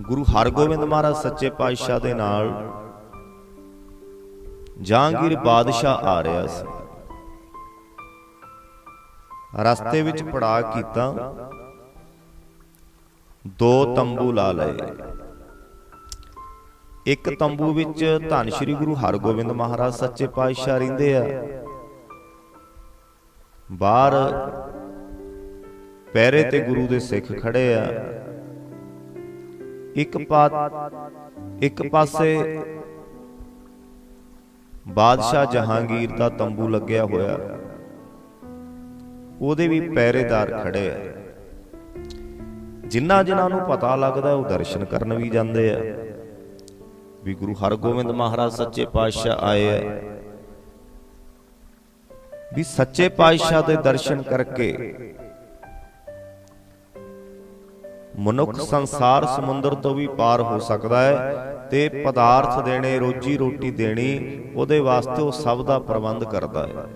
ਗੁਰੂ ਹਰਗੋਬਿੰਦ ਮਹਾਰਾਜ ਸੱਚੇ ਪਾਤਸ਼ਾਹ ਦੇ ਨਾਲ ਜਹਾਂਗੀਰ ਬਾਦਸ਼ਾਹ ਆ ਰਿਹਾ ਸੀ। ਰਸਤੇ ਵਿੱਚ ਪੜਾ ਕੀਤਾ। ਦੋ ਤੰਬੂ ਲਾ ਲਏ। ਇੱਕ ਤੰਬੂ ਵਿੱਚ ਧੰਨ ਸ਼੍ਰੀ ਗੁਰੂ ਹਰਗੋਬਿੰਦ ਮਹਾਰਾਜ ਸੱਚੇ ਪਾਤਸ਼ਾਹ ਰਹਿੰਦੇ ਆ। ਬਾਹਰ ਪਹਿਰੇ ਤੇ ਗੁਰੂ ਦੇ ਸਿੱਖ ਖੜੇ ਆ। ਇੱਕ ਇੱਕ ਪਾਸੇ ਬਾਦਸ਼ਾਹ ਜਹਾਂਗੀਰ ਦਾ ਤੰਬੂ ਲੱਗਿਆ ਹੋਇਆ। ਉਹਦੇ ਵੀ ਪਹਿਰੇਦਾਰ ਖੜੇ ਆ। ਜਿਨ੍ਹਾਂ ਜਿਨ੍ਹਾਂ ਨੂੰ ਪਤਾ ਲੱਗਦਾ ਉਹ ਦਰਸ਼ਨ ਕਰਨ ਵੀ ਜਾਂਦੇ ਆ। ਵੀ ਗੁਰੂ ਹਰਗੋਬਿੰਦ ਮਹਾਰਾਜ ਸੱਚੇ ਪਾਤਸ਼ਾਹ ਆਏ ਆ। ਵੀ ਸੱਚੇ ਪਾਤਸ਼ਾਹ ਦੇ ਦਰਸ਼ਨ ਕਰਕੇ ਮਨੁੱਖ ਸੰਸਾਰ ਸਮੁੰਦਰ ਤੋਂ ਵੀ ਪਾਰ ਹੋ ਸਕਦਾ ਹੈ ਤੇ ਪਦਾਰਥ ਦੇਣੇ, ਰੋਜੀ ਰੋਟੀ ਦੇਣੀ, ਉਹਦੇ ਵਾਸਤੇ ਉਹ ਸਭ ਦਾ ਪ੍ਰਬੰਧ ਕਰਦਾ ਹੈ।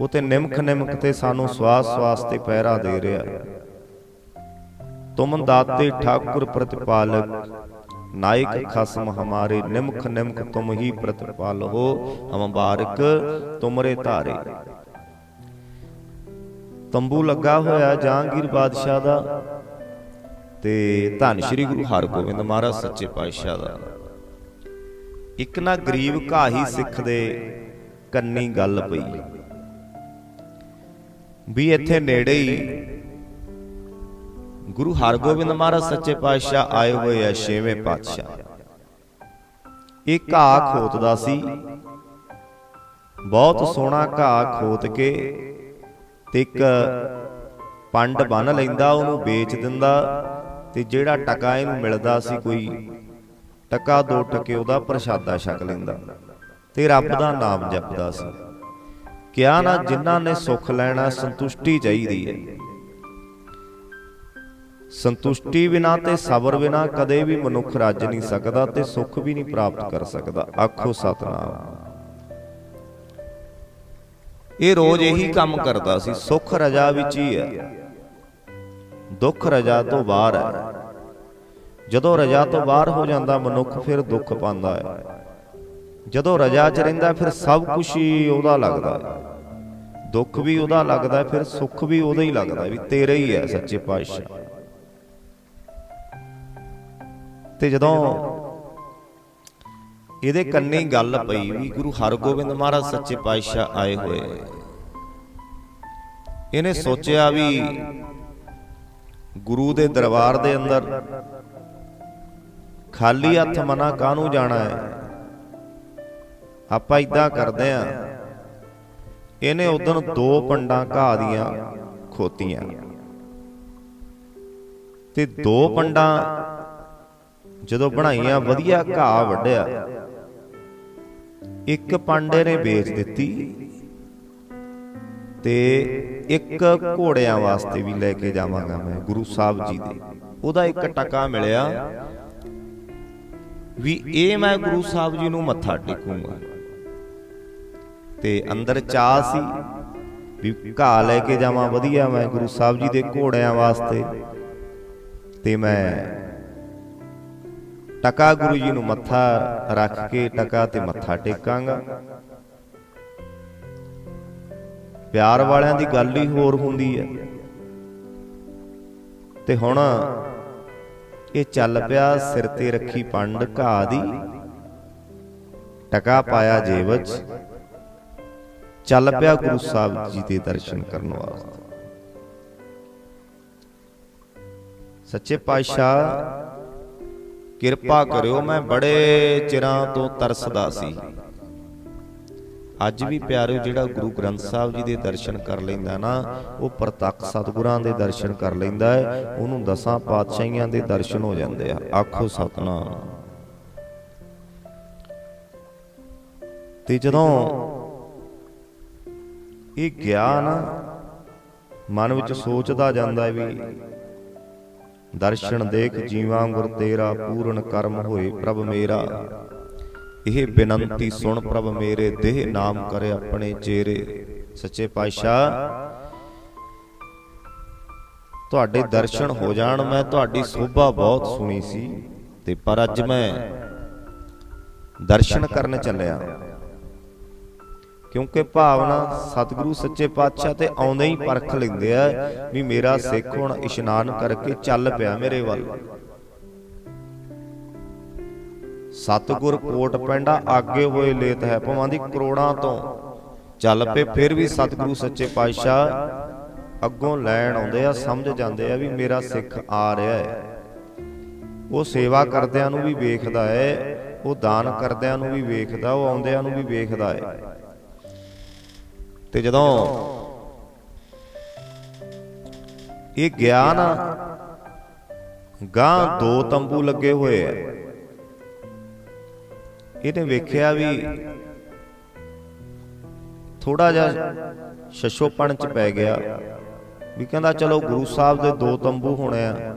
ਉਹ ਤੇ ਨਿਮਖ ਨਿਮਖ ਤੇ ਸਾਨੂੰ ਸਵਾਸ ਸਵਾਸ ਤੇ ਪਹਿਰਾ ਦੇ ਰਿਹਾ ਹੈ। ਤੁਮ ਦਾਤੇ ਠਾਕੁਰ ਪ੍ਰਤਿਪਾਲਕ, ਨਾਇਕ ਖਸਮ ਹਮਾਰੇ, ਨਿਮਖ ਨਿਮਖ ਤੁਮ ਹੀ ਪ੍ਰਤਿਪਾਲ ਹੋ ਹਮ ਬਾਰਕ ਤੁਮਰੇ ਧਾਰੇ। ਤੰਬੂ ਲੱਗਾ ਹੋਇਆ ਜਹਾਂਗੀਰ ਬਾਦਸ਼ਾਹ ਦਾ ਤੇ ਧੰਨ ਸ਼੍ਰੀ ਗੁਰੂ ਹਰਗੋਬਿੰਦ ਮਹਾਰਾਜ ਸੱਚੇ ਪਾਤਸ਼ਾਹ ਦਾ। ਇੱਕ ਨਾ ਗਰੀਬ ਘਾਹੀ ਸਿੱਖ ਦੇ ਕੰਨੀ ਗੱਲ ਪਈ। ਵੀ ਇੱਥੇ ਨੇੜੇ ਹੀ ਗੁਰੂ ਹਰਗੋਬਿੰਦ ਮਹਾਰਾਜ ਸੱਚੇ ਪਾਤਸ਼ਾਹ ਆਏ ਹੋਏ ਆ ਛੇਵੇਂ ਪਾਤਸ਼ਾਹ। ਇਹ ਘਾਹ ਖੋਤਦਾ ਸੀ। ਬਹੁਤ ਸੋਹਣਾ ਘਾਹ ਖੋਤ ਕੇ ਤੇ ਇੱਕ ਪੰਡ ਬੰਨ ਲੈਂਦਾ, ਉਹਨੂੰ ਵੇਚ ਦਿੰਦਾ ਤੇ ਜਿਹੜਾ ਟਕਾ ਇਹਨੂੰ ਮਿਲਦਾ ਸੀ ਕੋਈ, ਟਕਾ ਦੋ ਟਕੇ ਉਹਦਾ ਪ੍ਰਸ਼ਾਦਾ ਛਕ ਲੈਂਦਾ ਤੇ ਰੱਬ ਦਾ ਨਾਮ ਜਪਦਾ ਸੀ। ਕਿਹਾ ਨਾ ਜਿਨ੍ਹਾਂ ਨੇ ਸੁੱਖ ਲੈਣਾ ਸੰਤੁਸ਼ਟੀ ਚਾਹੀਦੀ ਹੈ। ਸੰਤੁਸ਼ਟੀ ਬਿਨਾ ਤੇ ਸਬਰ ਬਿਨਾ ਕਦੇ ਵੀ ਮਨੁੱਖ ਰੱਜ ਨਹੀਂ ਸਕਦਾ ਤੇ ਸੁੱਖ ਵੀ ਨਹੀਂ ਪ੍ਰਾਪਤ ਕਰ ਸਕਦਾ। ਆਖੋ ਸਤਨਾਮ। ਇਹ ਰੋਜ਼ ਇਹੀ ਕੰਮ ਕਰਦਾ ਸੀ, ਸੁੱਖ ਰਜਾ ਵਿੱਚ ਹੀ ਹੈ। ਦੁੱਖ ਰਜਾ ਤੋਂ ਬਾਹਰ ਹੈ। ਜਦੋਂ ਰਜਾ ਤੋਂ ਬਾਹਰ ਹੋ ਜਾਂਦਾ, ਮਨੁੱਖ ਫਿਰ ਦੁੱਖ ਪਾਉਂਦਾ ਹੈ। ਜਦੋਂ ਰਜਾ 'ਚ ਰਹਿੰਦਾ, ਫਿਰ ਸਭ ਕੁਝ ਹੀ ਉਹਦਾ ਲੱਗਦਾ ਹੈ। ਦੁੱਖ ਵੀ ਉਹਦਾ ਲੱਗਦਾ ਫਿਰ ਸੁੱਖ ਵੀ ਉਹਦਾ ਹੀ ਲੱਗਦਾ ਵੀ ਤੇਰਾ ਹੀ ਹੈ, ਸੱਚੇ ਪਾਤਸ਼ਾਹ। ਤੇ ਜਦੋਂ ਇਹਦੇ ਕੰਨੀ ਗੱਲ ਪਈ ਵੀ ਗੁਰੂ ਹਰਗੋਬਿੰਦ ਮਹਾਰਾਜ ਸੱਚੇ ਪਾਤਸ਼ਾਹ ਆਏ ਹੋਏ। ਇਹਨੇ ਸੋਚਿਆ ਵੀ ਗੁਰੂ ਦੇ ਦਰਬਾਰ ਦੇ ਅੰਦਰ ਖਾਲੀ ਹੱਥ ਮਨਾ ਕਾਹਨੂੰ ਜਾਣਾ ਹੈ? ਆਪਾਂ ਇਦਾਂ ਕਰਦੇ ਆਂ ਇਹਨੇ ਉਦੋਂ ਦੋ ਪੰਡਾਂ ਘਾਹ ਦੀਆਂ ਖੋਤੀਆਂ। ਤੇ ਦੋ ਪੰਡਾਂ ਜਦੋਂ ਬਣਾਈਆਂ ਵਧੀਆ ਘਾਹ ਵੱਢਿਆ। ਇੱਕ ਪਾਂਡੇ ਨੇ ਵੇਚ ਦਿੱਤੀ ਤੇ ਇੱਕ ਘੋੜਿਆਂ ਵਾਸਤੇ ਵੀ ਲੈ ਕੇ ਜਾਵਾਂਗਾ ਮੈਂ, ਗੁਰੂ ਸਾਹਿਬ ਜੀ ਦੇ। ਉਹਦਾ ਇੱਕ ਟਕਾ ਮਿਲਿਆ ਵੀ ਇਹ ਮੈਂ ਗੁਰੂ ਸਾਹਿਬ ਜੀ ਨੂੰ ਮੱਥਾ ਟੇਕੂੰਗਾ। ਤੇ ਅੰਦਰ ਚਾਹ ਸੀ ਵੀ ਘਾਹ ਲੈ ਕੇ ਜਾਵਾਂ, ਵਧੀਆ ਮੈਂ ਗੁਰੂ ਸਾਹਿਬ ਜੀ ਦੇ ਘੋੜਿਆਂ ਵਾਸਤੇ। ਤੇ ਮੈਂ ਟਕਾ ਗੁਰੂ ਜੀ ਨੂੰ ਮੱਥਾ ਰੱਖ ਕੇ ਟਕਾ ਤੇ ਮੱਥਾ ਟੇਕਾਂਗਾ। ਪਿਆਰ ਵਾਲਿਆਂ ਦੀ ਗੱਲ ਹੀ ਹੋਰ ਹੁੰਦੀ ਹੈ। ਤੇ ਹੁਣ ਇਹ ਚੱਲ ਪਿਆ ਸਿਰ ਤੇ ਰੱਖੀ ਪੰਡ ਘਾਹ ਦੀ। ਟਕਾ ਪਾਇਆ ਜੇਬ ਵਿੱਚ ਚੱਲ ਪਿਆ ਗੁਰੂ ਸਾਹਿਬ ਜੀ ਦੇ ਦਰਸ਼ਨ ਕਰਨ ਵਾਸਤੇ। ਸੱਚੇ ਪਾਤਸ਼ਾਹ ਕਿਰਪਾ ਕਰਿਓ, ਮੈਂ ਬੜੇ ਚਿਰਾਂ ਤੋਂ ਤਰਸਦਾ ਸੀ। ਅੱਜ ਵੀ ਪਿਆਰਿਓ, ਜਿਹੜਾ ਗੁਰੂ ਗ੍ਰੰਥ ਸਾਹਿਬ ਜੀ ਦੇ ਦਰਸ਼ਨ ਕਰ ਲੈਂਦਾ ਨਾ, ਉਹ ਪ੍ਰਤੱਖ ਸਤਿਗੁਰਾਂ ਦੇ ਦਰਸ਼ਨ ਕਰ ਲੈਂਦਾ ਹੈ, ਉਹਨੂੰ ਦਸਾਂ ਪਾਤਸ਼ਾਹੀਆਂ ਦੇ ਦਰਸ਼ਨ ਹੋ ਜਾਂਦੇ ਆ। ਆਖੋ ਸਤਨਾਮ। ਤੇ ਜਦੋਂ ਇਹ ਗਿਆ ਨਾ, ਮਨ ਵਿੱਚ ਸੋਚਦਾ ਜਾਂਦਾ ਵੀ ਦਰਸ਼ਨ ਦੇਖ ਜੀਵਾਂ ਗੁਰ ਤੇਰਾ ਪੂਰਨ ਕਰਮ ਹੋਏ ਪ੍ਰਭ ਮੇਰਾ। ਇਹ ਬੇਨੰਤੀ ਸੁਣ ਪ੍ਰਭ ਮੇਰੇ ਦੇਹ ਨਾਮ ਕਰੇ ਆਪਣੇ ਚੇਰੇ ਸੱਚੇ ਪਾਤਸ਼ਾਹ ਤੁਹਾਡੇ ਦਰਸ਼ਨ ਹੋ ਜਾਣ ਮੈਂ ਤੁਹਾਡੀ ਸੋਭਾ ਬਹੁਤ ਸੁਣੀ ਸੀ ਤੇ ਪਰ ਅੱਜ ਮੈਂ ਦਰਸ਼ਨ ਕਰਨ ਚੱਲਿਆ। ਕਿਉਂਕਿ ਭਾਵਨਾ ਸਤਿਗੁਰੂ ਸੱਚੇ ਪਾਤਸ਼ਾਹ ਤੇ ਆਉਂਦੇ ਹੀ ਪਰਖ ਲੈਂਦੇ ਆ ਵੀ ਮੇਰਾ ਸਿੱਖ ਹੁਣ ਇਸ਼ਨਾਨ ਕਰਕੇ ਚੱਲ ਪਿਆ ਮੇਰੇ ਵੱਲ। ਸਤਿਗੁਰ ਕੋਟ ਪੈਂਡਾ ਆਗੇ ਹੋਏ ਲੇਤ ਹੈ, ਭਵਾਂ ਦੀ ਕਰੋੜਾਂ ਤੋਂ। ਚੱਲ ਪਏ, ਫਿਰ ਵੀ ਸਤਿਗੁਰੂ ਸੱਚੇ ਪਾਤਸ਼ਾਹ ਅੱਗੋਂ ਲੈਣ ਆਉਂਦੇ ਆ, ਸਮਝ ਜਾਂਦੇ ਆ ਵੀ ਮੇਰਾ ਸਿੱਖ ਆ ਰਿਹਾ ਹੈ। ਉਹ ਸੇਵਾ ਕਰਦਿਆਂ ਨੂੰ ਵੀ ਵੇਖਦਾ ਹੈ, ਉਹ ਦਾਨ ਕਰਦਿਆਂ ਨੂੰ ਵੀ ਵੇਖਦਾ, ਉਹ ਆਉਂਦਿਆਂ ਨੂੰ ਵੀ ਵੇਖਦਾ ਹੈ। ਤੇ ਜਦੋਂ ਇਹ ਗਿਆ ਨਾ, ਗਾਂ ਦੋ ਤੰਬੂ ਲੱਗੇ ਹੋਏ ਆ। ਇਹਨੇ ਵੇਖਿਆ ਵੀ ਥੋੜਾ ਜਿਹਾ ਸ਼ਸ਼ੋਪਣ ਚ ਪੈ ਗਿਆ ਵੀ ਕਹਿੰਦਾ, ਚਲੋ ਗੁਰੂ ਸਾਹਿਬ ਦੇ ਦੋ ਤੰਬੂ ਹੋਣੇ ਆ।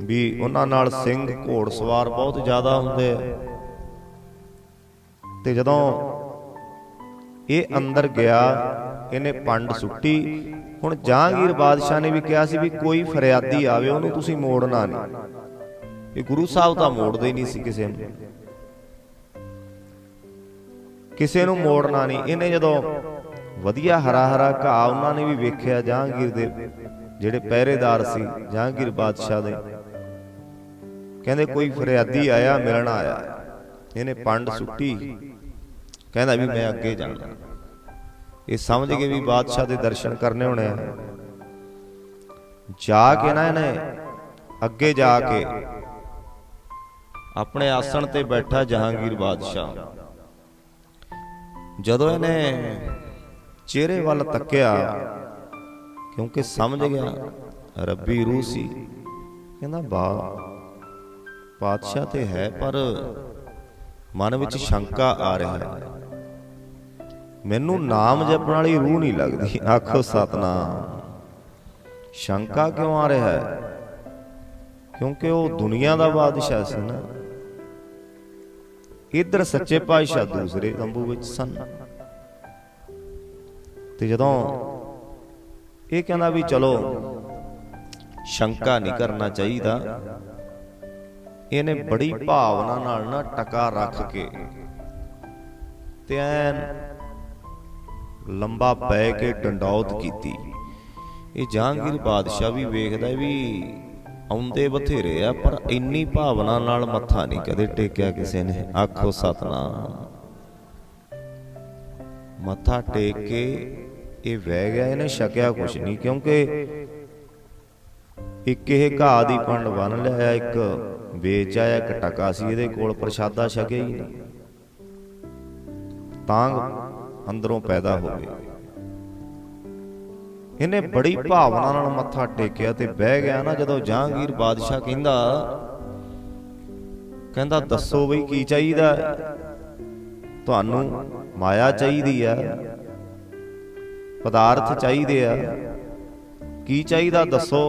ਵੀ ਉਹਨਾਂ ਨਾਲ ਸਿੰਘ ਘੋੜ ਸਵਾਰ ਬਹੁਤ ਜ਼ਿਆਦਾ ਹੁੰਦੇ ਆ। ਤੇ ਜਦੋਂ ਇਹ ਅੰਦਰ ਗਿਆ, ਇਹਨੇ ਪੰਡ ਸੁੱਟੀ। ਹੁਣ ਜਹਾਂਗੀਰ ਬਾਦਸ਼ਾਹ ਨੇ ਵੀ ਕਿਹਾ ਸੀ ਵੀ ਕੋਈ ਫਰਿਆਦੀ ਆਵੇ, ਉਹਨੂੰ ਤੁਸੀਂ ਮੋੜਨਾ ਨਹੀਂ। ਇਹ ਗੁਰੂ ਸਾਹਿਬ ਤਾਂ ਮੋੜਦੇ ਹੀ ਨਹੀਂ ਸੀ ਕਿਸੇ ਨੂੰ। ਕਿਸੇ ਨੂੰ ਮੋੜਨਾ ਨਹੀਂ। ਇਹਨੇ ਜਦੋਂ ਵਧੀਆ ਹਰਾ ਹਰਾ ਘਾਹ ਉਹਨਾਂ ਨੇ ਵੀ ਵੇਖਿਆ ਜਹਾਂਗੀਰ ਦੇ, ਜਿਹੜੇ ਪਹਿਰੇਦਾਰ ਸੀ ਜਹਾਂਗੀਰ ਬਾਦਸ਼ਾਹ ਦੇ। ਕਹਿੰਦੇ ਕੋਈ ਫਰਿਆਦੀ ਆਇਆ, ਮਿਲਣ ਆਇਆ। ਇਹਨੇ ਪੰਡ ਸੁੱਟੀ। ਕਹਿੰਦਾ ਵੀ ਮੈਂ ਅੱਗੇ ਜਾਣਾ। ਇਹ ਸਮਝ ਗਏ ਵੀ ਬਾਦਸ਼ਾਹ ਦੇ ਦਰਸ਼ਨ ਕਰਨੇ ਹੋਣੇ ਆ। ਜਾ ਕੇ ਨਾ ਇਹਨੇ, ਅੱਗੇ ਜਾ ਕੇ ਆਪਣੇ ਆਸਣ ਤੇ ਬੈਠਾ ਜਹਾਂਗੀਰ ਬਾਦਸ਼ਾਹ। ਜਦੋਂ ਇਹਨੇ ਚਿਹਰੇ ਵੱਲ ਤੱਕਿਆ, ਕਿਉਂਕਿ ਸਮਝ ਗਿਆ ਰੱਬੀ ਰੂਹ ਸੀ, ਕਹਿੰਦਾ, ਬਾ ਪਾਤਸ਼ਾਹ ਤੇ ਹੈ ਪਰ ਮਨ ਵਿੱਚ ਸ਼ੰਕਾ ਆ ਰਿਹਾ ਹੈ। ਮੈਨੂੰ ਨਾਮ ਜਪਣ ਵਾਲੀ ਰੂਹ ਨਹੀਂ ਲੱਗਦੀ। ਆਖੋ ਸਤਨਾਮ। ਸ਼ੰਕਾ ਕਿਉਂ ਆ ਰਿਹਾ ਹੈ? ਕਿਉਂਕਿ ਉਹ ਦੁਨੀਆ ਦਾ ਬਾਦਸ਼ਾਹ ਸੀ ਨਾ। ਇੱਧਰ ਸੱਚੇ ਪਾਤਸ਼ਾਹ, ਦੂਸਰੇ ਤੰਬੂ ਵਿੱਚ ਸਨ। ਤੇ ਜਦੋਂ ਇਹ ਕਹਿੰਦਾ ਵੀ ਚਲੋ, ਸ਼ੰਕਾ ਨਹੀਂ ਕਰਨਾ ਚਾਹੀਦਾ। ਇਹਨੇ ਬੜੀ ਭਾਵਨਾ ਨਾਲ ਨਾ ਟਕਾ ਰੱਖ ਕੇ ਤੇ ਐਨ ਲੰਬਾ ਪੈ ਕੇ ਡੰਡੌਤ ਕੀਤੀ। ਇਹ ਜਹਾਂਗੀਰ ਬਾਦਸ਼ਾਹ ਵੀ ਵੇਖਦਾ ਵੀ ਆਉਂਦੇ ਬਥੇਰੇ ਆ, ਪਰ ਇੰਨੀ ਭਾਵਨਾ ਨਾਲ ਮੱਥਾ ਨਹੀਂ ਕਦੇ ਟੇਕਿਆ ਕਿਸੇ ਨੇ। ਆਖੋ ਸਤਨਾਮ। ਮੱਥਾ ਟੇਕ ਕੇ ਇਹ ਵਹਿ ਗਿਆ, ਇਹਨੇ ਛਕਿਆ ਕੁਛ ਨਹੀਂ, ਕਿਉਂਕਿ ਇੱਕ ਇਹ ਘਾਹ ਦੀ ਪੰਡ ਬੰਨ ਲਿਆ, ਇੱਕ ਵੇਚ ਆਇਆ ਇੱਕ ਟਕਾ ਸੀ, ਇਹਦੇ ਕੋਲ ਪ੍ਰਸ਼ਾਦਾ ਛਕਿਆ ਹੀ ਨਹੀਂ। ਤਾਂ ਅੰਦਰੋਂ ਪੈਦਾ ਹੋ ਗਿਆ ਇਹਨੇ ਬੜੀ ਭਾਵਨਾ ਨਾਲ ਮੱਥਾ ਟੇਕਿਆ ਤੇ ਬਹਿ ਗਿਆ ਨਾ ਜਦੋਂ ਜਹਾਂਗੀਰ ਬਾਦਸ਼ਾਹ ਕਹਿੰਦਾ ਕਹਿੰਦਾ ਦੱਸੋ ਬਈ ਕੀ ਚਾਹੀਦਾ? ਤੁਹਾਨੂੰ ਮਾਇਆ ਚਾਹੀਦੀ ਆ ਪਦਾਰਥ ਚਾਹੀਦੇ ਆ? ਕੀ ਚਾਹੀਦਾ ਦੱਸੋ?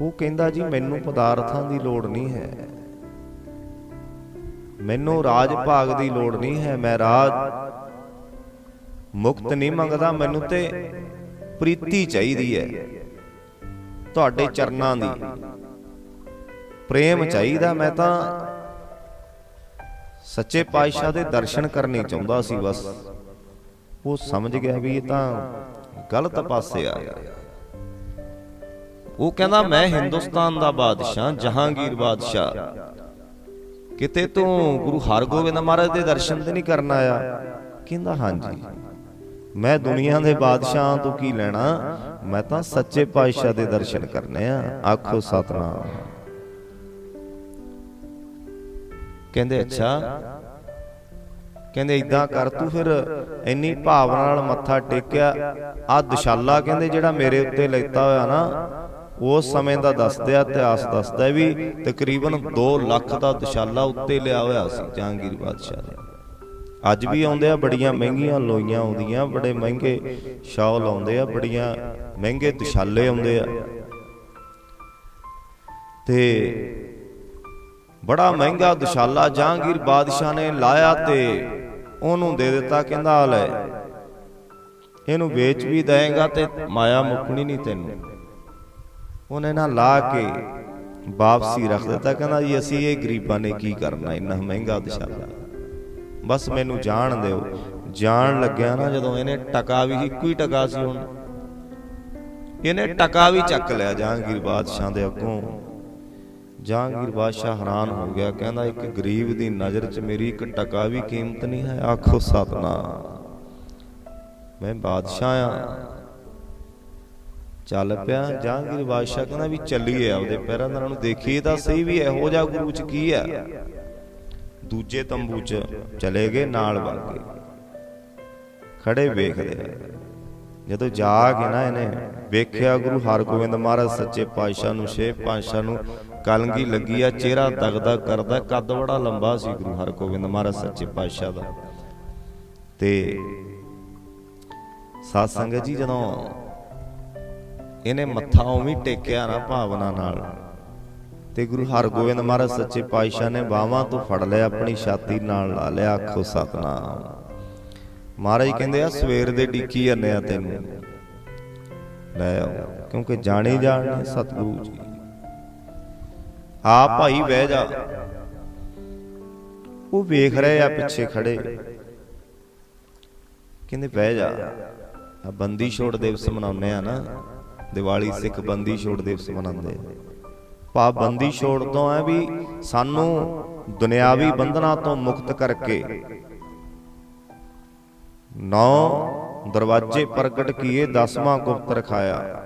ਉਹ ਕਹਿੰਦਾ ਜੀ ਮੈਨੂੰ ਪਦਾਰਥਾਂ ਦੀ ਲੋੜ ਨਹੀਂ ਹੈ। ਮੈਨੂੰ ਰਾਜ ਭਾਗ ਦੀ ਲੋੜ ਨਹੀਂ ਹੈ, ਮੈਂ ਰਾਜ ਮੁਕਤ ਨਹੀਂ ਮੰਗਦਾ, ਮੈਨੂੰ ਤੇ ਪ੍ਰੀਤੀ ਚਾਹੀਦੀ ਹੈ। ਤੁਹਾਡੇ ਚਰਨਾਂ ਦੀ। ਪ੍ਰੇਮ ਚਾਹੀਦਾ, ਮੈਂ ਤਾਂ ਸੱਚੇ ਪਾਤਸ਼ਾਹ ਦੇ ਦਰਸ਼ਨ ਕਰਨੇ ਚਾਹੁੰਦਾ ਸੀ, ਬਸ। ਉਹ ਸਮਝ ਗਿਆ ਵੀ ਇਹ ਤਾਂ ਗਲਤ ਪਾਸੇ ਆ। ਗਿਆ ਉਹ ਕਹਿੰਦਾ, ਮੈਂ ਹਿੰਦੁਸਤਾਨ ਦਾ ਬਾਦਸ਼ਾਹ, ਜਹਾਂਗੀਰ ਬਾਦਸ਼ਾਹ। ਕਿਤੇ ਤੂੰ ਗੁਰੂ ਹਰਗੋਬਿੰਦ ਮਹਾਰਾਜ ਦੇ ਦਰਸ਼ਨ ਤੇ ਨਹੀਂ ਕਰਨ ਆਇਆ? ਕਹਿੰਦਾ, ਹਾਂਜੀ। ਮੈਂ ਦੁਨੀਆ ਦੇ ਬਾਦਸ਼ਾਹਾਂ ਤੋਂ ਕੀ ਲੈਣਾ? ਮੈਂ ਤਾਂ ਸੱਚੇ ਪਾਤਸ਼ਾਹ ਦੇ ਦਰਸ਼ਨ ਕਰਨੇ ਆ। ਆਖੋ, ਸਤਨਾਮ। ਕਹਿੰਦੇ, ਅੱਛਾ। ਕਹਿੰਦੇ ਇਦਾਂ ਕਰ ਤੂੰ ਫਿਰ ਇੰਨੀ ਭਾਵਨਾ ਨਾਲ ਮੱਥਾ ਟੇਕਿਆ। ਆ ਦਸ਼ਾਲਾ ਕਹਿੰਦੇ ਜਿਹੜਾ ਮੇਰੇ ਉੱਤੇ ਲੈਤਾ ਹੋਇਆ ਨਾ ਉਸ ਸਮੇਂ ਦਾ ਦੱਸਦੇ ਆ, ਇਤਿਹਾਸ ਦੱਸਦਾ ਵੀ ਤਕਰੀਬਨ 2 ਲੱਖ ਦਾ ਦਸ਼ਾਲਾ ਉੱਤੇ ਲਿਆ ਹੋਇਆ ਸੀ ਜਹਾਂਗੀਰ ਬਾਦਸ਼ਾਹ ਨੇ। ਅੱਜ ਵੀ ਆਉਂਦੇ ਆ, ਬੜੀਆਂ ਮਹਿੰਗੀਆਂ ਲੋਈਆਂ ਆਉਂਦੀਆਂ, ਬੜੇ ਮਹਿੰਗੇ ਸ਼ਾਲ ਆਉਂਦੇ ਆ, ਬੜੀਆਂ ਮਹਿੰਗੇ ਦਸ਼ਾਲੇ ਆਉਂਦੇ ਆ। ਤੇ ਬੜਾ ਮਹਿੰਗਾ ਦਸ਼ਾਲਾ ਜਹਾਂਗੀਰ ਬਾਦਸ਼ਾਹ ਨੇ ਲਾਇਆ ਤੇ ਉਹਨੂੰ ਦੇ ਦਿੱਤਾ, ਕਹਿੰਦਾ, ਆ ਲੈ, ਇਹਨੂੰ ਵੇਚ ਵੀ ਦੇਗਾ ਤੇ ਮਾਇਆ ਮੁੱਕਣੀ ਨਹੀਂ ਤੈਨੂੰ। ਉਹਨੇ ਨਾ ਲਾ ਕੇ ਵਾਪਸੀ ਰੱਖ ਦਿੱਤਾ। ਕਹਿੰਦਾ ਜੀ, ਅਸੀਂ ਇਹ ਗਰੀਬਾਂ ਨੇ ਕੀ ਕਰਨਾ? ਇੰਨਾ ਮਹਿੰਗਾ ਦਸ਼ਾਲਾ ਬਸ ਮੈਨੂੰ ਜਾਣ ਦਿਓ। ਜਾਣ ਲੱਗਿਆ ਨਾ ਜਦੋਂ ਇਹਨੇ ਟਕਾ ਵੀ, ਇੱਕੋ ਹੀ ਟਕਾ ਸੀ ਹੁਣ। ਇਹਨੇ ਟਕਾ ਵੀ ਚੱਕ ਲਿਆ ਜਹਾਂਗੀਰ ਬਾਦਸ਼ਾਹ ਦੇ ਅੱਗੋਂ। ਜਹਾਂਗੀਰ ਬਾਦਸ਼ਾਹ ਹੈਰਾਨ ਹੋ ਗਿਆ। ਕਹਿੰਦਾ, ਇੱਕ ਗਰੀਬ ਦੀ ਨਜ਼ਰ 'ਚ ਮੇਰੀ ਇੱਕ ਟਕਾ ਵੀ ਕੀਮਤ ਨਹੀਂ ਹੈ। ਆਖੋ, ਸਤਨਾਮ। ਮੈਂ ਬਾਦਸ਼ਾਹ ਆ ਚੱਲ ਪਿਆ ਜਹਾਂਗੀਰ ਬਾਦਸ਼ਾਹ ਕਹਿੰਦਾ ਵੀ ਚੱਲੀਏ ਆਪਦੇ ਪੈਰਾਂ ਨਾਲ ਨੂੰ ਦੇਖੀਏ ਤਾਂ ਸਹੀ ਵੀ ਇਹੋ ਜਿਹਾ ਗੁਰੂ 'ਚ ਕੀ ਆ? ਦੂਜੇ ਤੰਬੂ 'ਚ ਚਲੇ ਗਏ ਨਾਲ ਵਾਗੇ ਖੜੇ ਵੇਖਦੇ ਜਦੋਂ ਜਾ ਕੇ ਨਾ ਇਹਨੇ ਵੇਖਿਆ ਗੁਰੂ ਹਰਗੋਬਿੰਦ ਮਹਾਰਾਜ ਸੱਚੇ ਪਾਤਸ਼ਾਹ ਨੂੰ ਛੇ ਪਾਤਸ਼ਾਹ ਨੂੰ ਕਲਗੀ ਲੱਗੀ ਆ ਚਿਹਰਾ ਦਗਦਾ ਕਰਦਾ ਕੱਦ ਬੜਾ ਲੰਬਾ ਸੀ ਗੁਰੂ ਹਰਗੋਬਿੰਦ ਮਹਾਰਾਜ ਸੱਚੇ ਪਾਤਸ਼ਾਹ ਦਾ। ਤੇ ਸਾਧ ਸੰਗਤ ਜੀ ਜਦੋਂ ਇਹਨੇ ਮੱਥਾ ਉਵੇਂ ਟੇਕਿਆ ਨਾ ਭਾਵਨਾ ਨਾਲ। ਤੇ ਗੁਰੂ ਹਰਗੋਬਿੰਦ ਮਹਾਰਾਜ ਸੱਚੇ ਪਾਤਸ਼ਾਹ ਨੇ ਬਾਹਾਂ ਤੋਂ ਫੜ ਲਿਆ, ਆਪਣੀ ਛਾਤੀ ਨਾਲ ਲਾ ਲਿਆ, ਆਖੋ ਸਤਨਾਮ। ਮਹਾਰਾਜ ਕਹਿੰਦੇ ਆ, ਸਵੇਰ ਦੇ ਡਿੱਕੀ ਜਾਂਦੇ ਆ ਤੈਨੂੰ। ਲੈ ਆਓ, ਕਿਉਂਕਿ ਜਾਣੇ ਜਾਣਨੇ ਸਤਿਗੁਰੂ ਜੀ। ਆ ਭਾਈ ਬਹਿ ਜਾ। ਉਹ ਵੇਖ ਰਹੇ ਆ ਪਿੱਛੇ ਖੜੇ। ਕਹਿੰਦੇ ਬਹਿ ਜਾ। ਆ ਬੰਦੀ ਛੋੜ ਦਿਵਸ ਮਨਾਉਂਦੇ ਆ ਨਾ। ਦੀਵਾਲੀ ਸਿੱਖ ਬੰਦੀ ਛੋੜ ਦਿਵਸ ਮਨਾਉਂਦੇ ਪਾ ਬੰਦੀ ਛੋੜ ਤੋਂ ਹੈ ਵੀ ਸਾਨੂੰ ਦੁਨਿਆਵੀ ਬੰਧਨਾਂ ਤੋਂ ਮੁਕਤ ਕਰਕੇ ਨੌ ਦਰਵਾਜੇ ਪ੍ਰਗਟ ਕੀਏ ਦਸਵਾਂ ਗੁਪਤ ਰਖਾਇਆ।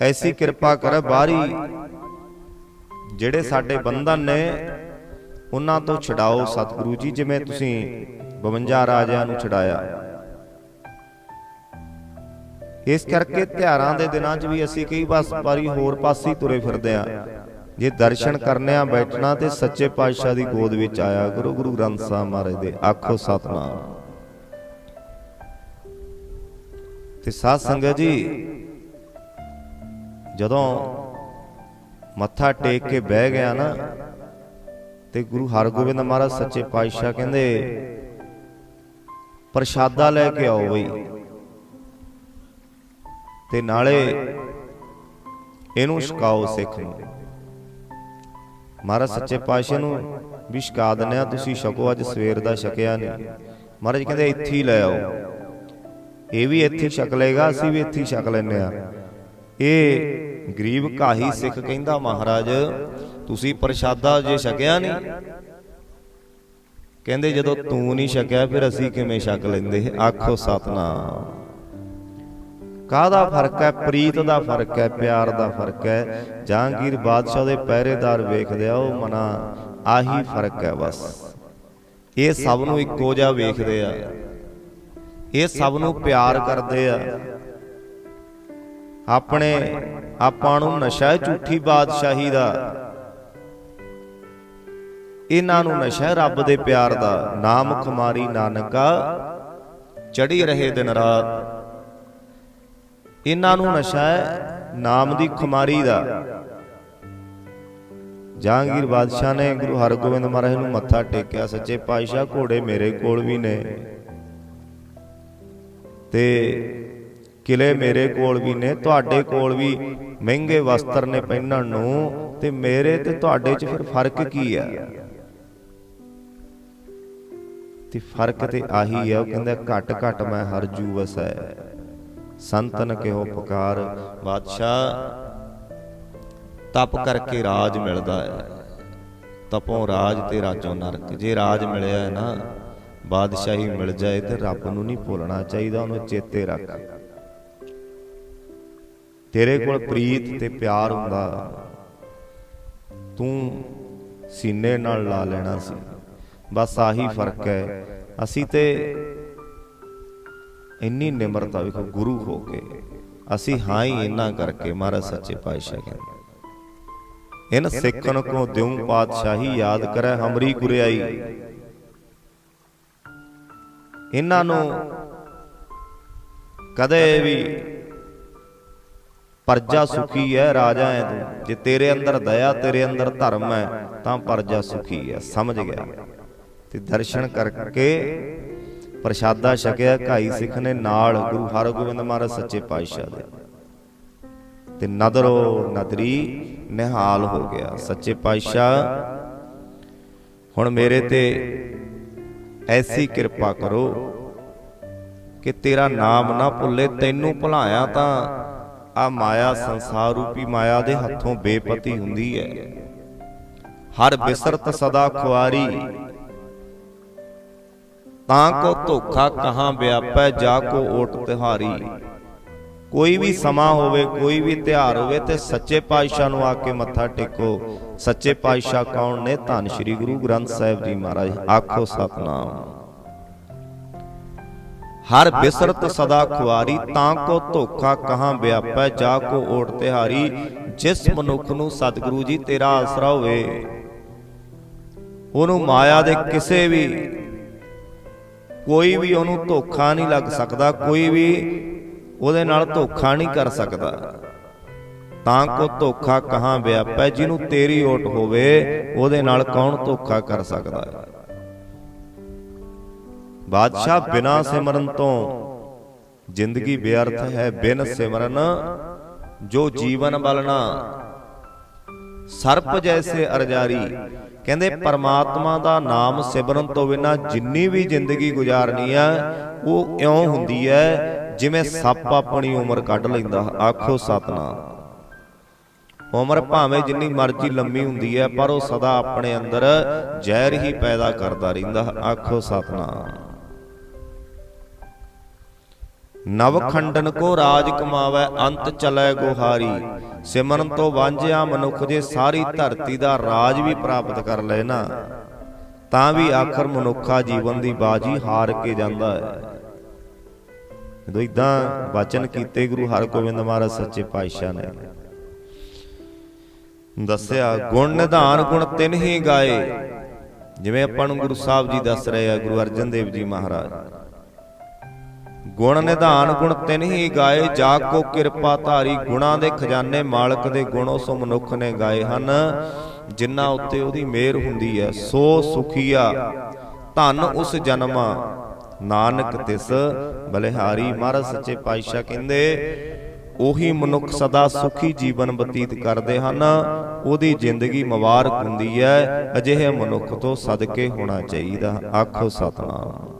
ਐਸੀ ਕਿਰਪਾ ਕਰ ਬਾਰੀ ਜਿਹੜੇ ਸਾਡੇ ਬੰਧਨ ਨੇ ਉਹਨਾਂ ਤੋਂ ਛਡਾਓ ਸਤਿਗੁਰੂ ਜੀ ਜਿਵੇਂ ਤੁਸੀਂ 52 ਰਾਜਿਆਂ ਨੂੰ ਛਡਾਇਆ। ਇਸ ਕਰਕੇ ਤਿਉਹਾਰਾਂ ਦੇ ਦਿਨਾਂ 'ਚ ਵੀ ਅਸੀਂ ਕਈ ਬਸ ਵਾਰੀ ਹੋਰ ਪਾਸੇ ਤੁਰੇ ਫਿਰਦੇ ਆ ਜੇ ਦਰਸ਼ਨ ਕਰਨੇ ਆ ਬੈਠਣਾ ਤੇ ਸੱਚੇ ਪਾਤਸ਼ਾਹ ਦੀ ਗੋਦ ਵਿੱਚ ਆਇਆ, ਗੁਰੂ ਗੁਰੂ ਗ੍ਰੰਥ ਸਾਹਿਬ ਮਹਾਰਾਜ ਦੇ, ਆਖੋ ਸਤਨਾਮ। ਤੇ ਸਾਧ ਸੰਗਤ ਜੀ, ਜਦੋਂ ਮੱਥਾ ਟੇਕ ਕੇ ਬਹਿ ਗਿਆ ਨਾ, ਤੇ ਗੁਰੂ ਹਰਗੋਬਿੰਦ ਮਹਾਰਾਜ ਸੱਚੇ ਪਾਤਸ਼ਾਹ ਕਹਿੰਦੇ, ਪ੍ਰਸ਼ਾਦਾ ਲੈ ਕੇ ਆਓ ਬਈ। ਤੇ ਨਾਲੇ ਇਹਨੂੰ ਛਕਾਓ ਸਿੱਖ ਨੂੰ। ਮਹਾਰਾਜ ਸੱਚੇ ਪਾਤਸ਼ਾਹ ਨੂੰ ਵੀ ਛਕਾ ਦਿੰਦੇ ਆ ਤੁਸੀਂ ਛਕੋ ਅੱਜ ਸਵੇਰ ਦਾ ਛਕਿਆ ਨਹੀਂ। ਮਹਾਰਾਜ ਕਹਿੰਦੇ ਇੱਥੇ ਹੀ ਲੈ ਆਓ। ਇਹ ਵੀ ਇੱਥੇ ਛਕ ਲੇਗਾ ਅਸੀਂ ਵੀ ਇੱਥੇ ਛਕ ਲੈਨੇ ਆ ਇਹ ਗਰੀਬ ਕਾਹੀ ਸਿੱਖ ਕਹਿੰਦਾ ਮਹਾਰਾਜ ਤੁਸੀਂ ਪ੍ਰਸ਼ਾਦਾ ਜੇ ਛਕਿਆ ਨਹੀਂ? ਕਹਿੰਦੇ ਜਦੋਂ ਤੂੰ ਨਹੀਂ ਛਕਿਆ ਫਿਰ ਅਸੀਂ ਕਿਵੇਂ ਛਕ ਲੈਂਦੇ? ਆਖੋ ਸਤਨਾਮ। ਕਾਹਦਾ ਫ਼ਰਕ ਹੈ? ਪ੍ਰੀਤ ਦਾ ਫ਼ਰਕ ਹੈ, ਪਿਆਰ ਦਾ ਫ਼ਰਕ ਹੈ। ਜਹਾਂਗੀਰ ਬਾਦਸ਼ਾਹ ਦੇ ਪਹਿਰੇਦਾਰ ਵੇਖਦੇ ਆ, ਉਹ ਮਨਾ ਆਹੀ ਫ਼ਰਕ ਹੈ ਬਸ। ਇਹ ਸਭ ਨੂੰ ਇੱਕੋ ਜਿਹਾ ਵੇਖਦੇ ਆ। ਇਹ ਸਭ ਨੂੰ ਪਿਆਰ ਕਰਦੇ ਆ। ਆਪਣੇ ਆਪਾਂ ਨੂੰ ਨਸ਼ਾ ਝੂਠੀ ਬਾਦਸ਼ਾਹੀ ਦਾ। ਇਹਨਾਂ ਨੂੰ ਨਸ਼ਾ ਰੱਬ ਦੇ ਪਿਆਰ ਦਾ। ਨਾਮ ਖੁਮਾਰੀ ਨਾਨਕਾ ਚੜੀ ਰਹੇ ਦਿਨ ਰਾਤ। ਇਹਨਾਂ ਨੂੰ ਨਸ਼ਾ ਹੈ, ਨਾਮ ਦੀ ਖੁਮਾਰੀ ਦਾ। ਜਹਾਂਗੀਰ ਬਾਦਸ਼ਾਹ ਨੇ ਗੁਰੂ ਹਰਗੋਬਿੰਦ ਮਹਾਰਾਜ ਨੂੰ ਮੱਥਾ ਟੇਕਿਆ, ਸੱਚੇ ਪਾਤਸ਼ਾਹ ਘੋੜੇ ਮੇਰੇ ਕੋਲ ਵੀ ਨੇ। ਤੇ ਕਿਲੇ ਮੇਰੇ ਕੋਲ ਵੀ ਨੇ, ਤੁਹਾਡੇ ਕੋਲ ਵੀ ਮਹਿੰਗੇ ਵਸਤਰ ਨੇ ਪਹਿਨਣ ਨੂੰ, ਤੇ ਮੇਰੇ ਤੇ ਤੁਹਾਡੇ 'ਚ ਫਿਰ ਫ਼ਰਕ ਕੀ ਆ? ਤੇ ਫ਼ਰਕ ਤੇ ਆਹੀ ਆ, ਉਹ ਕਹਿੰਦਾ ਘਟ ਘਟ ਮੈਂ ਹਰ ਜੂ ਵਸੈ ਸੰਤਨ ਕਿਹੋ ਪੁਕਾਰ, ਬਾਦਸ਼ਾਹ, ਤਪ ਕਰਕੇ ਰਾਜ ਮਿਲਦਾ ਹੈ। ਤਪੋਂ ਰਾਜ ਤੇ ਰਾਜੋਂ ਨਰਕ। ਜੇ ਰਾਜ ਮਿਲਿਆ ਹੈ ਨਾ, ਬਾਦਸ਼ਾਹੀ ਮਿਲ ਜਾਏ ਤੇ ਰੱਬ ਨੂੰ ਨਹੀਂ ਭੁੱਲਣਾ ਚਾਹੀਦਾ, ਉਹਨੂੰ ਚੇਤੇ ਰੱਖ। ਤੇਰੇ ਕੋਲ ਪ੍ਰੀਤ ਤੇ ਪਿਆਰ ਹੁੰਦਾ, ਤੂੰ ਸੀਨੇ ਨਾਲ ਲਾ ਲੈਣਾ ਸੀ। ਬਸ ਆਹੀ ਫ਼ਰਕ ਹੈ। ਅਸੀਂ ਤੇ ਇੰਨੀ ਨਿਮਰਤਾ ਵੇਖੋ, ਗੁਰੂ ਹੋ ਕੇ। ਅਸੀਂ ਹਾਂ ਹੀ ਇੰਨਾ ਕਰਕੇ ਮਹਾਰਾਜ ਸੱਚੇ ਪਾਤਸ਼ਾਹ ਕਹਿੰਦੇ ਇਨ ਸਿੱਖਨ ਕੋ ਦਿਉ ਪਾਤਸ਼ਾਹੀ ਯਾਦ ਕਰੈ, ਹਮਰੀ ਗੁਰਿਆਈ? ਇਹਨਾਂ ਨੂੰ ਕਦੇ ਵੀ ਪਰਜਾ ਸੁਖੀ ਹੈ ਰਾਜਾ ਹੈ ਤੂੰ। ਜੇ ਤੇਰੇ ਅੰਦਰ ਦਇਆ, ਤੇਰੇ ਅੰਦਰ ਧਰਮ ਹੈ ਤਾਂ ਪਰਜਾ ਸੁਖੀ ਹੈ ਸਮਝ ਗਿਆ? ਤੇ ਦਰਸ਼ਨ ਕਰਕੇ ਪ੍ਰਸ਼ਾਦਾ ਛਕਿਆ, ਘਾਈ ਸਿੱਖ ਨੇ ਨਾਲ ਗੁਰੂ ਹਰਗੋਬਿੰਦ ਮਹਾਰਾਜ ਸੱਚੇ ਪਾਤਸ਼ਾਹ ਦੇ। ਤੇ ਨਦਰੋ ਨਦਰੀ ਨਿਹਾਲ ਹੋ ਗਿਆ, ਸੱਚੇ ਪਾਤਸ਼ਾਹ। ਹੁਣ ਮੇਰੇ ਤੇ ਐਸੀ ਕਿਰਪਾ ਕਰੋ ਕਿ ਤੇਰਾ ਨਾਮ ਨਾ ਭੁੱਲੇ, ਤੈਨੂੰ ਭੁਲਾਇਆ ਤਾਂ ਆ ਮਾਇਆ ਸੰਸਾਰ ਰੂਪੀ ਮਾਇਆ ਦੇ ਹੱਥੋਂ ਬੇਪਤੀ ਹੁੰਦੀ ਹੈ। ਹਰ ਬਿਸਰਤ ਸਦਾ ਖੁਆਰੀ ਤਾਂ ਕੋ ਧੋਖਾ ਕਹਾਂ ਵਿਆਪੈ ਜਾ ਕੋ ਓਟ ਤਿਹਾਰੀ। ਕੋਈ ਵੀ ਸਮਾਂ ਹੋਵੇ ਕੋਈ ਵੀ ਤਿਉਹਾਰ ਹੋਵੇ ਤੇ ਸੱਚੇ ਪਾਤਸ਼ਾਹ ਨੂੰ ਆ ਕੇ ਮੱਥਾ ਟੇਕੋ। ਸੱਚੇ ਪਾਤਸ਼ਾਹ ਕੌਣ ਨੇ? ਧੰਨ ਸ਼੍ਰੀ ਗੁਰੂ ਗ੍ਰੰਥ ਸਾਹਿਬ ਜੀ ਮਹਾਰਾਜ ਆਖੋ ਸਤਨਾਮ। ਹਰ ਬਿਸਰਤ ਸਦਾ ਖੁਆਰੀ ਤਾਂ ਕੋ ਧੋਖਾ ਕਹਾਂ ਵਿਆਪੈ ਜਾ ਕੋ ਓਟ ਤਿਹਾਰੀ। ਜਿਸ ਮਨੁੱਖ ਨੂੰ ਸਤਿਗੁਰੂ ਜੀ ਤੇਰਾ ਆਸਰਾ ਹੋਵੇ ਉਹਨੂੰ ਮਾਇਆ ਦੇ ਕਿਸੇ ਵੀ ਕੋਈ ਵੀ ਉਹਨੂੰ ਧੋਖਾ ਨਹੀਂ ਲੱਗ ਸਕਦਾ, ਕੋਈ ਵੀ ਉਹਦੇ ਨਾਲ ਧੋਖਾ ਨਹੀਂ ਕਰ ਸਕਦਾ। ਤਾਂ ਕੋ ਧੋਖਾ ਕਹਾਂ ਵਿਆਪੈ, ਜਿਹਨੂੰ ਤੇਰੀ ਓਟ ਹੋਵੇ, ਉਹਦੇ ਨਾਲ ਕੌਣ ਧੋਖਾ ਕਰ ਸਕਦਾ ਹੈ? ਬਾਦਸ਼ਾਹ ਬਿਨਾ ਸਿਮਰਨ ਤੋਂ ਜ਼ਿੰਦਗੀ ਬੇਅਰਥ ਹੈ, ਬਿਨ ਸਿਮਰਨ ਜੋ ਜੀਵਨ ਬਲਣਾ। ਸਰਪ ਜੈਸੇ ਅਰਜਾਰੀ ਕਹਿੰਦੇ ਪਰਮਾਤਮਾ ਦਾ ਨਾਮ ਸਿਮਰਨ ਤੋਂ ਬਿਨਾ ਜਿੰਨੀ ਵੀ ਜ਼ਿੰਦਗੀ ਗੁਜ਼ਾਰਨੀ ਆ, ਉਹ ਇਉਂ ਹੁੰਦੀ ਹੈ ਜਿਵੇਂ ਸੱਪ ਆਪਣੀ ਉਮਰ ਕੱਢ ਲੈਂਦਾ, ਆਖੋ ਸਤਨਾਮ। ਉਮਰ ਭਾਵੇਂ ਜਿੰਨੀ ਮਰਜ਼ੀ ਲੰਮੀ ਹੁੰਦੀ ਹੈ ਪਰ ਉਹ ਸਦਾ ਆਪਣੇ ਅੰਦਰ ਜ਼ਹਿਰ ਹੀ ਪੈਦਾ ਕਰਦਾ ਰਹਿੰਦਾ, ਆਖੋ ਸਤਨਾਮ। ਨਵ ਖੰਡਨ ਕੋ ਰਾਜ ਕਮਾਵੇ ਅੰਤ ਚਲੇ ਗੁਹਾਰੀ। ਸਿਮਰਨ ਤੋਂ ਵਾਂਝਿਆ ਮਨੁੱਖ ਜੇ ਸਾਰੀ ਧਰਤੀ ਦਾ ਰਾਜ ਵੀ ਪ੍ਰਾਪਤ ਕਰ ਲਏ ਨਾ ਤਾਂ ਵੀ ਆਖਰ ਮਨੁੱਖਾ ਜੀਵਨ ਦੀ ਬਾਜੀ ਹਾਰ ਕੇ ਜਾਂਦਾ ਹੈ। ਜਦੋਂ ਇਦਾਂ ਵਚਨ ਕੀਤੇ ਗੁਰੂ ਹਰਗੋਬਿੰਦ ਮਹਾਰਾਜ ਸੱਚੇ ਪਾਤਸ਼ਾਹ ਨੇ। ਦੱਸਿਆ ਗੁਣ ਨਿਧਾਨ ਗੁਣ ਤਿੰਨ ਹੀ ਗਾਏ। ਜਿਵੇਂ ਆਪਾਂ ਨੂੰ ਗੁਰੂ ਸਾਹਿਬ ਜੀ ਦੱਸ ਰਹੇ ਆ ਗੁਰੂ ਅਰਜਨ ਦੇਵ ਜੀ ਮਹਾਰਾਜ। ਗੁਣ ਨਿਧਾਨ ਗੁਣ ਤਿੰਨ ਹੀ ਗਾਏ ਜਾ ਕੋ ਕਿਰਪਾ ਧਾਰੀ, ਗੁਣਾਂ ਦੇ ਖਜ਼ਾਨੇ ਮਾਲਕ ਦੇ ਗੁਣ ਉਸ ਮਨੁੱਖ ਨੇ ਗਾਏ ਹਨ, ਜਿਨ੍ਹਾਂ ਉੱਤੇ ਉਹਦੀ ਮਿਹਰ ਹੁੰਦੀ ਹੈ। ਸੋ ਸੁਖੀਆ, ਧਨ ਉਸ ਜਨਮਾ, ਨਾਨਕ ਤਿਸ। ਬਲਿਹਾਰੀ ਮਹਾਰਾਜ ਸੱਚੇ ਪਾਤਸ਼ਾਹ ਕਹਿੰਦੇ, ਉਹੀ ਮਨੁੱਖ ਸਦਾ ਸੁਖੀ ਜੀਵਨ ਬਤੀਤ ਕਰਦੇ ਹਨ, ਉਹਦੀ ਜ਼ਿੰਦਗੀ ਮੁਬਾਰਕ ਹੁੰਦੀ ਹੈ, ਅਜਿਹੇ ਮਨੁੱਖ ਤੋਂ ਸਦਕੇ ਹੋਣਾ ਚਾਹੀਦਾ। ਆਖੋ ਸਤਨਾਮ।